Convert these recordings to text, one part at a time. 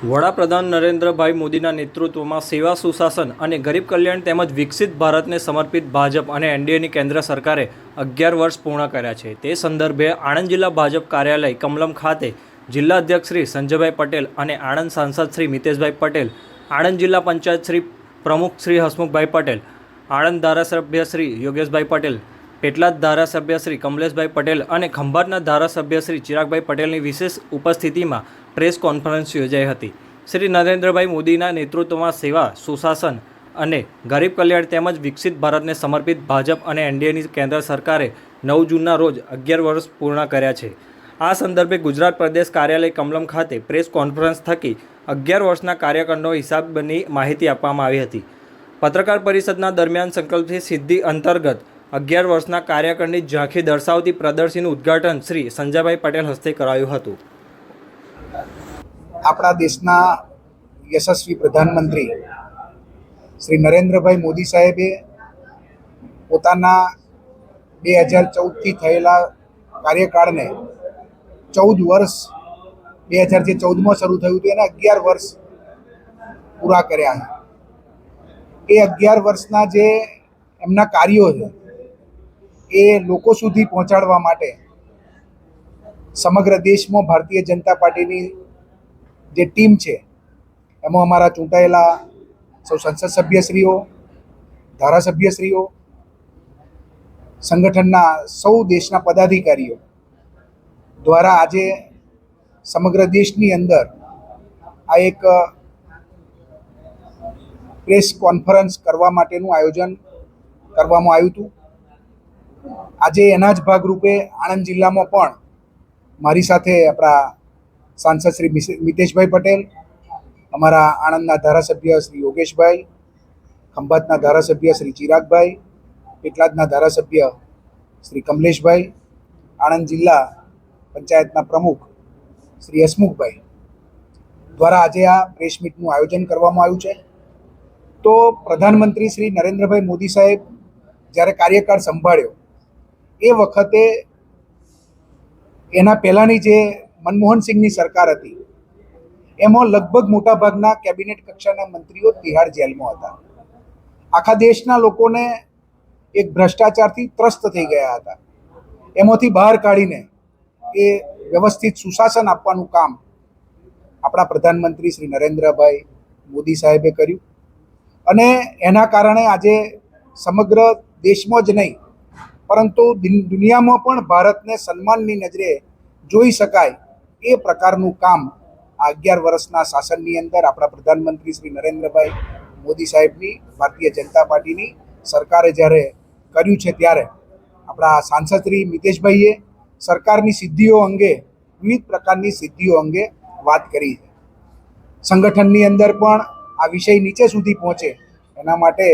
વડાપ્રધાન નરેન્દ્રભાઈ મોદીના નેતૃત્વમાં સેવા સુશાસન અને ગરીબ કલ્યાણ તેમજ વિકસિત ભારતને સમર્પિત ભાજપ અને એનડીએની કેન્દ્ર સરકારે અગિયાર વર્ષ પૂર્ણ કર્યા છે. તે સંદર્ભે આણંદ જિલ્લા ભાજપ કાર્યાલય કમલમ ખાતે જિલ્લા અધ્યક્ષ શ્રી સંજયભાઈ પટેલ અને આણંદ સાંસદ શ્રી મિતેશભાઈ પટેલ, આણંદ જિલ્લા પંચાયત શ્રી પ્રમુખ શ્રી હસમુખભાઈ પટેલ, આણંદ ધારાસભ્ય શ્રી યોગેશભાઈ પટેલ, પેટલાદ ધારાસભ્ય શ્રી કમલેશભાઈ પટેલ અને ખંભાતના ધારાસભ્ય શ્રી ચિરાગભાઈ પટેલની વિશેષ ઉપસ્થિતિમાં પ્રેસ કોન્ફરન્સ યોજાઈ હતી. શ્રી નરેન્દ્રભાઈ મોદીના નેતૃત્વમાં સેવા, સુશાસન અને ગરીબ કલ્યાણ તેમજ વિકસિત ભારતને સમર્પિત ભાજપ અને એનડીએની કેન્દ્ર સરકારે નવ જૂનના રોજ અગિયાર વર્ષ પૂર્ણ કર્યા છે. આ સંદર્ભે ગુજરાત પ્રદેશ કાર્યાલય કમલમ ખાતે પ્રેસ કોન્ફરન્સ થકી અગિયાર વર્ષના કાર્યકરનો હિસાબની માહિતી આપવામાં આવી હતી. પત્રકાર પરિષદના દરમિયાન સંકલ્પથી સિદ્ધિ અંતર્ગત અગિયાર વર્ષના કાર્યકરની ઝાંખી દર્શાવતી પ્રદર્શનનું ઉદ્ઘાટન શ્રી સંજયભાઈ પટેલ હસ્તે કરાયું હતું. આપણા દેશના યશસ્વી પ્રધાનમંત્રી શ્રી નરેન્દ્રભાઈ મોદી સાહેબે પોતાના બે હજાર ચૌદથી થયેલા કાર્યકાળને ચૌદ વર્ષ, બે હજાર જે ચૌદમાં શરૂ થયું હતું એના અગિયાર વર્ષ પૂરા કર્યા એ અગિયાર વર્ષના જે એમના કાર્યો છે, એ લોકો સુધી પહોંચાડવા માટે સમગ્ર દેશમાં ભારતીય જનતા પાર્ટીની જે ટીમ છે, એમાં અમારા ચૂંટાયેલા સૌ સંસદ સભ્યશ્રીઓ, ધારાસભ્યશ્રીઓ, સંગઠનના સૌ દેશના પદાધિકારીઓ દ્વારા આજે સમગ્ર દેશની અંદર આ એક પ્રેસ કોન્ફરન્સ કરવા માટેનું આયોજન કરવામાં આવ્યું હતું. આજે એના જ ભાગરૂપે આણંદ જિલ્લામાં પણ મારી સાથે આપણા સાંસદ શ્રી મિતેશભાઈ પટેલ, અમારા આણંદના ધારાસભ્ય શ્રી યોગેશભાઈ, ખંભાતના ધારાસભ્ય શ્રી ચિરાગભાઈ, પેટલાદના ધારાસભ્ય શ્રી કમલેશભાઈ, આણંદ જિલ્લા પંચાયતના પ્રમુખ શ્રી હસમુખભાઈ દ્વારા આજે આ પ્રેસ મીટનું આયોજન કરવામાં આવ્યું છે. તો પ્રધાનમંત્રી શ્રી નરેન્દ્રભાઈ મોદી સાહેબ જ્યારે કાર્યકાળ સંભાળ્યો, એ વખતે એના પહેલાંની જે મનમોહન સિંહની સરકાર હતી. એમાં લગભગ મોટાભાગના કેબિનેટ કક્ષાના મંત્રીઓ તિહાર જેલમાં હતા. આખા દેશના લોકોને એક ભ્રષ્ટાચારથી ત્રસ્ત થઈ ગયા હતા. એમાંથી બહાર કાઢીને એ વ્યવસ્થિત સુશાસન આપવાનું કામ આપણા પ્રધાનમંત્રી શ્રી નરેન્દ્રભાઈ મોદી સાહેબે કર્યું. અને એના કારણે આજે સમગ્ર દેશમાં જ નહીં, પરંતુ દિન- દુનિયામાં પણ ભારતને સન્માનની નજરે જોઈ શકાય એ પ્રકારનું કામ આ અગિયાર વર્ષના શાસનની અંદર આપણા પ્રધાનમંત્રી શ્રી નરેન્દ્રભાઈ મોદી સાહેબની, ભારતીય જનતા પાર્ટીની સરકારે જ્યારે કર્યું છે ત્યારે આપણા સાંસદ શ્રી મિતેશભાઈએ સરકારની સિદ્ધિઓ અંગે, વિવિધ પ્રકારની સિદ્ધિઓ અંગે વાત કરી છે. સંગઠનની અંદર પણ આ વિષય નીચે સુધી પહોંચે, એના માટે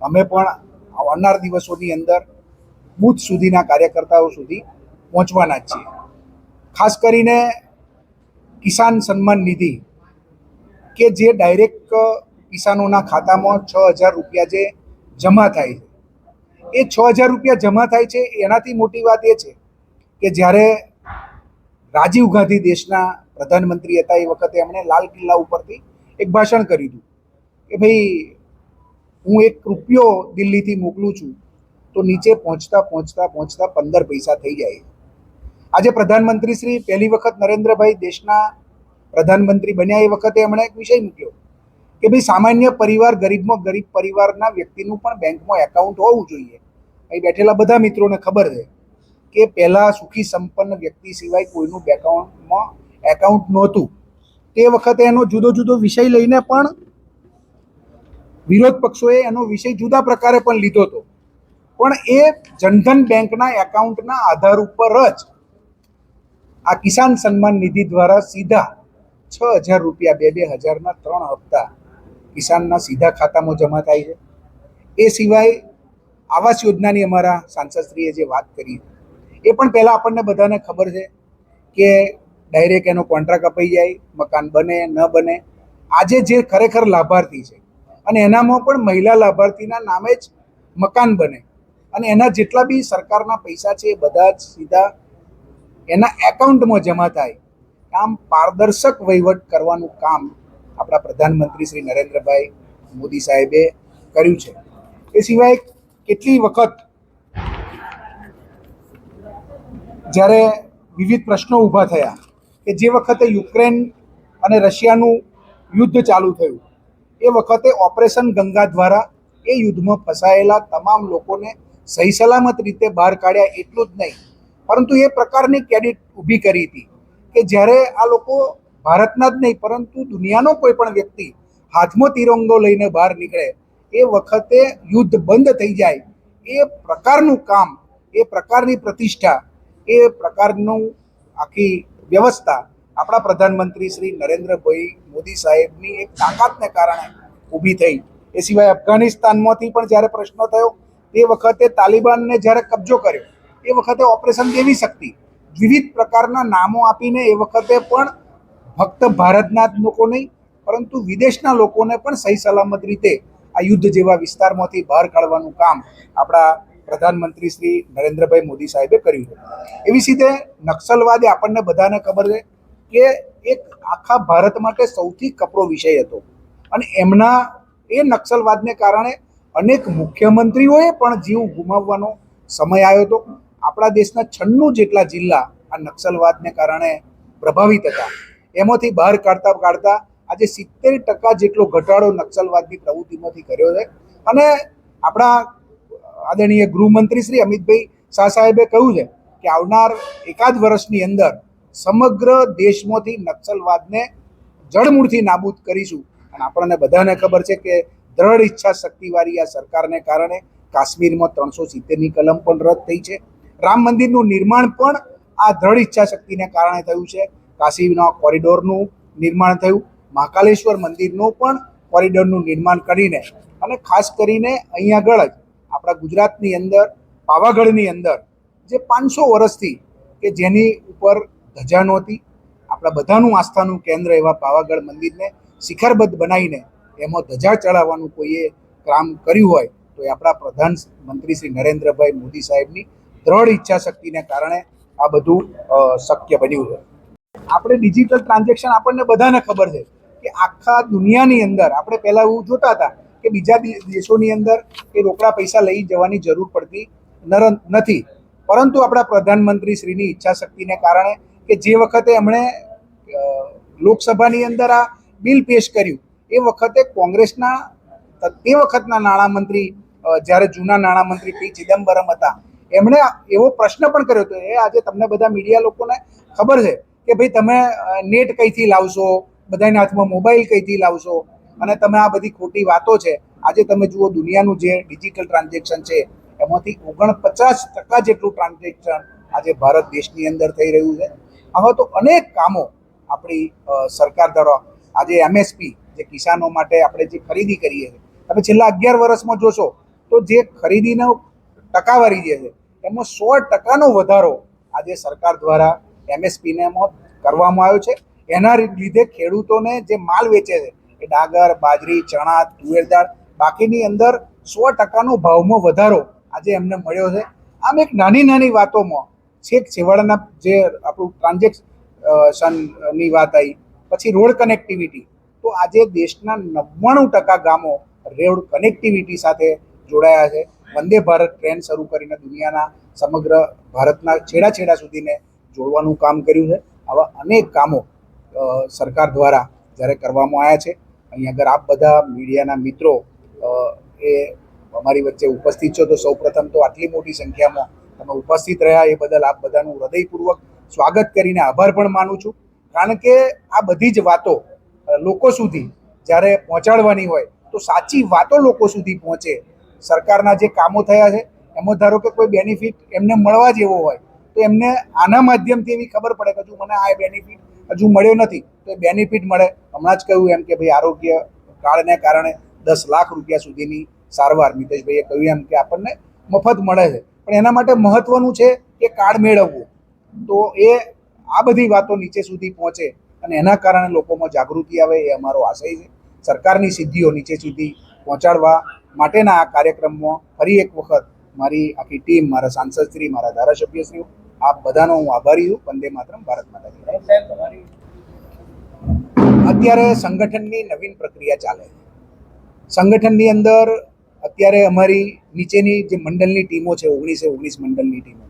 અમે પણ આવનાર દિવસોની અંદર બુથ સુધીના કાર્યકર્તાઓ સુધી પહોંચવાના જ છીએ. ખાસ કરીને કિસાન સન્માન નિધિ, કે જે ડાયરેક્ટ કિસાનોના ખાતામાં છ હજાર રૂપિયા જે જમા થાય છે. એ છ હજાર રૂપિયા જમા થાય છે, એનાથી મોટી વાત એ છે કે જ્યારે રાજીવ ગાંધી દેશના પ્રધાનમંત્રી હતા, એ વખતે એમણે લાલ કિલ્લા ઉપરથી એક ભાષણ કર્યું હતું કે ભાઈ, હું એક રૂપિયો દિલ્હીથી મોકલું છું, તો નીચે પહોંચતા પહોંચતા પહોંચતા પંદર પૈસા થઈ જાય આજે પ્રધાનમંત્રી શ્રી પહેલી વખત નરેન્દ્રભાઈ દેશના પ્રધાનમંત્રી બન્યા એ વખતે એમણે એક વિષય મૂક્યો કે ભાઈ સામાન્ય પરિવાર ગરીબમાં ગરીબ પરિવારના વ્યક્તિનું પણ બેંકમાં એકાઉન્ટ હોવું જોઈએ. અહીં બેઠેલા બધા મિત્રોને ખબર છે કે પહેલાં સુખી સંપન્ન વ્યક્તિ સિવાય કોઈનું બેકાઉન્ટમાં એકાઉન્ટ નહોતું. તે વખતે એનો જુદો જુદો વિષય લઈને પણ વિરોધ પક્ષોએ એનો વિષય જુદા પ્રકારે પણ લીધો હતો. પણ એ જનધન બેંકના એકાઉન્ટના આધાર ઉપર જ આ કિસાન સન્માન નિધિ દ્વારા સીધા છ હજાર રૂપિયા બે બે હજારના ત્રણ હપ્તા કિસાનના સીધા ખાતામાં જમા થાય છે. એ સિવાય આવાસ યોજનાની અમારા સાંસદશ્રીએ જે વાત કરી, એ પણ પહેલાં આપણને બધાને ખબર છે કે ડાયરેક્ટ એનો કોન્ટ્રાક્ટ અપાઈ જાય, મકાન બને, ન બને. આજે જે ખરેખર લાભાર્થી છે અને એનામાં પણ મહિલા લાભાર્થીના નામે જ મકાન બને અને એના જેટલા બી સરકારના પૈસા છે એ બધા જ સીધા એના એકાઉન્ટમાં જમા થાય, આમ પારદર્શક વહીવટ કરવાનું કામ આપણા પ્રધાનમંત્રી શ્રી નરેન્દ્રભાઈ મોદી સાહેબે કર્યું છે. એ સિવાય કેટલી વખત જ્યારે વિવિધ પ્રશ્નો ઊભા થયા, કે જે વખતે યુક્રેન અને રશિયાનું યુદ્ધ ચાલુ થયું, એ વખતે ઓપરેશન ગંગા દ્વારા એ યુદ્ધમાં ફસાયેલા તમામ લોકોને સહી સલામત રીતે બહાર કાઢ્યા એટલું જ નહીં પરંતુ એ પ્રકારની કેડિટ ઊભી કરી હતી કે જ્યારે આ લોકો ભારતના જ નહીં, પરંતુ દુનિયાનો કોઈ પણ વ્યક્તિ હાથમાં તિરંગો લઈને બહાર નીકળે, એ વખતે યુદ્ધ બંધ થઈ જાય, એ પ્રકારનું કામ, એ પ્રકારની પ્રતિષ્ઠા, એ પ્રકારનું આખી વ્યવસ્થા આપણા પ્રધાનમંત્રી શ્રી નરેન્દ્રભાઈ મોદી સાહેબની એક તાકાતને કારણે ઊભી થઈ. એ સિવાય અફઘાનિસ્તાનમાંથી પણ જ્યારે પ્રશ્ન થયો, તે વખતે તાલિબાનને જ્યારે કબજો કર્યો એ વખતે ઓપરેશન દેવી શક્તિ. વિવિધ પ્રકારના નામો આપીને એ વખતે પણ ફક્ત ભારતના જ લોકો નહીં, પરંતુ વિદેશના લોકોને પણ સહી સલામત રીતે આ યુદ્ધ જેવા વિસ્તારમાંથી બહાર કાઢવાનું કામ આપણા પ્રધાનમંત્રી શ્રી નરેન્દ્રભાઈ મોદી સાહેબે કર્યું છે. એવી રીતે નક્સલવાદ આપણને બધાને ખબર છે કે એક આખા ભારત માટે સૌથી કપરો વિષય હતો. અને એમના એ નક્સલવાદને કારણે અનેક મુખ્યમંત્રીઓએ પણ જીવ ગુમાવવાનો સમય આવ્યો હતો. આપણા દેશના છન્નું જેટલા જિલ્લા આ નક્સલવાદને કારણે પ્રભાવિત હતા. એમાંથી બહાર કાઢતા કાઢતા આજે સિત્તેર ટકા જેટલો ઘટાડો નક્સલવાદની પ્રવૃત્તિમાંથી કર્યો છે. અને આપણા આદરણીય ગૃહમંત્રી શ્રી અમિતભાઈ શાહ સાહેબે કહ્યું છે કે આવનાર એકાદ વર્ષની અંદર સમગ્ર દેશમાંથી નક્સલવાદને જડમૂળથી નાબૂદ કરીશું. અને આપણને બધાને ખબર છે કે દ્રઢ ઈચ્છા શક્તિવાળી આ સરકારને કારણે કાશ્મીરમાં ત્રણસો સિત્તેરની કલમ પણ રદ થઈ છે. રામ મંદિરનું નિર્માણ પણ આ દ્રઢ ઈચ્છા શક્તિને કારણે થયું છે. કાશીના કોરિડોરનું નિર્માણ થયું. મહાકાલેશ્વર મંદિરનું પણ કોરિડોરનું નિર્માણ કરીને અને ખાસ કરીને અહીં આગળ જ આપણા ગુજરાતની અંદર, પાવાગઢની અંદર જે પાંચસો વર્ષથી કે જેની ઉપર ધજા નહોતી, આપણા બધાનું આસ્થાનું કેન્દ્ર એવા પાવાગઢ મંદિરને શિખરબદ્ધ બનાવીને એમાં ધજા ચડાવવાનું કોઈએ કામ કર્યું હોય તો એ આપણા પ્રધાનમંત્રી શ્રી નરેન્દ્રભાઈ મોદી સાહેબની દ્રઢ ઈચ્છા શક્તિને કારણે આ બધું શક્ય બન્યું છે. આપણે ડિજિટલ ટ્રાન્ઝેક્શન આપણને બધાને ખબર છે કે આખા દુનિયાની અંદર, આપણે પહેલાં એવું જોતા હતા કે બીજા દેશોની અંદર એ રોકડા પૈસા લઈ જવાની જરૂર પડતી નથી. પરંતુ આપણા પ્રધાનમંત્રી શ્રીની ઈચ્છા શક્તિને કારણે કે જે વખતે એમણે લોકસભાની અંદર આ બિલ પેશ કર્યું, એ વખતે કોંગ્રેસના તે વખતના નાણામંત્રી જ્યારે જૂના નાણામંત્રી પી ચિદમ્બરમ હતા એમણે એવો પ્રશ્ન પણ કર્યો હતો, એ આજે તમને બધા મીડિયા લોકોને ખબર છે કે ભાઈ તમે નેટ કઈથી લાવશો? બધાના હાથમાં મોબાઈલ કઈથી લાવશો? અને તમે આ બધી ખોટી વાતો છે. આજે તમે જુઓ દુનિયાનું જે ડિજિટલ ટ્રાન્ઝેક્શન છે, એમાંથી ઓગણપચાસ ટકા જેટલું ટ્રાન્ઝેક્શન આજે ભારત દેશની અંદર થઈ રહ્યું છે. આવા તો અનેક કામો આપણી સરકાર દ્વારા આજે એમએસપી જે કિસાનો માટે આપણે જે ખરીદી કરીએ છીએ. તમે છેલ્લા અગિયાર વર્ષમાં જોશો, તો જે ખરીદીનો ટકાવારી જે છે, એમાં સો ટકાનો વધારો આજે સરકાર દ્વારા એમએસપીને કરવામાં આવ્યો છે. એના લીધે ખેડૂતોને જે માલ વેચે છે, એ ડાગર, બાજરી, ચણા, તુવેર દાળ, બાકીની અંદર સો ટકાનો ભાવમાં વધારો આજે એમને મળ્યો છે. આમ એક નાની નાની વાતોમાં છેક છેવાડાના જે આપણું ટ્રાન્ઝેક્શનની વાત આવી, પછી રોડ કનેક્ટિવિટી, તો આજે દેશના નવ્વાણું ટકા ગામો રોડ કનેક્ટિવિટી સાથે જોડાયા છે. વંદે ભારત ટ્રેન શરૂ કરીને દુનિયાના સમગ્ર ભારતના છેડા છેડા સુધીને જોડવાનું કામ કર્યું છે. આવા અનેક કામો સરકાર દ્વારા જ્યારે કરવામાં આવ્યા છે. અહીં આગળ આપ બધા મીડિયાના મિત્રો એ અમારી વચ્ચે ઉપસ્થિત છો તો સૌપ્રથમ તો આટલી મોટી સંખ્યામાં તમે ઉપસ્થિત રહ્યા. એ બદલ આપ બધાનું હૃદયપૂર્વક સ્વાગત કરીને આભાર પણ માનું છું. કારણ કે આ બધી જ વાતો લોકો સુધી જ્યારે પહોંચાડવાની હોય તો સાચી વાતો લોકો સુધી પહોંચે. સરકારના જે કામો થયા છે, એમાં ધારો કે કોઈ બેનિફિટ એમને મળવા જેવો હોય, તો એમને આના માધ્યમથી એવી ખબર પડે કે હજુ મને આ બેનિફિટ હજુ મળ્યો નથી, તો એ બેનિફિટ મળે. હમણાં જ કહ્યું એમ કે ભાઈ આરોગ્ય કાર્ડને કારણે દસ લાખ રૂપિયા સુધીની સારવાર. મિતેશભાઈએ કહ્યું એમ કે આપણને મફત મળે છે. પણ એના માટે મહત્વનું છે કે કાર્ડ મેળવવું. તો એ આ બધી વાતો નીચે સુધી પહોંચે અને એના કારણે લોકોમાં જાગૃતિ આવે એ અમારો આશય છે. સરકારની સિદ્ધિઓ નીચે સુધી પહોંચાડવા માટેના આ કાર્યક્રમમાં ફરી એક વખત મારી આખી ટીમ મારા સાંસદશ્રી મારા ધારાસભ્યશ્રીઓ આપ બધાનો હું આભારી છું. વંદે માતરમ ભારત માતા અત્યારે સંગઠનની નવીન પ્રક્રિયા ચાલે છે. સંગઠનની અંદર અત્યારે અમારી નીચેની જે મંડળની ટીમો છે ઓગણીસે ઓગણીસ મંડળની ટીમો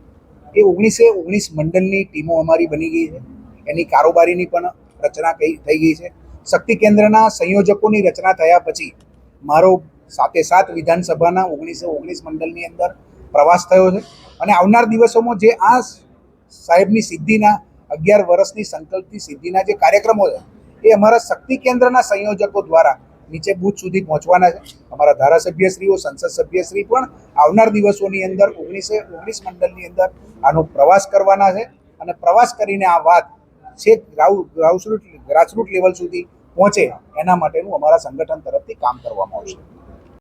એ ઓગણીસે ઓગણીસ મંડળની ટીમો અમારી બની ગઈ છે. એની કારોબારીની પણ રચના કઈ થઈ ગઈ છે. શક્તિ કેન્દ્રના સંયોજકોની રચના થયા પછી મારો સાતે સાત વિધાનસભાના ઓગણીસો ઓગણીસ મંડળની અંદર પ્રવાસ થયો છે. અને આવનાર દિવસોમાં જે આ સાહેબની સિદ્ધિના અગિયાર વર્ષની સંકલ્પની સિદ્ધિના જે કાર્યક્રમો છે, એ અમારા શક્તિ કેન્દ્રના સંયોજકો દ્વારા નીચે બુથ સુધી પહોંચવાના છે. અમારા ધારાસભ્યશ્રીઓ, સંસદ સભ્યશ્રી પણ આવનાર દિવસોની અંદર ઓગણીસે ઓગણીસ મંડળની અંદર આનો પ્રવાસ કરવાના છે. અને પ્રવાસ કરીને આ વાત છેક ગ્રાઉ ગ્રાઉસરૂટ ગ્રાસરૂટ લેવલ સુધી પહોંચે એના માટેનું અમારા સંગઠન તરફથી કામ કરવામાં આવશે.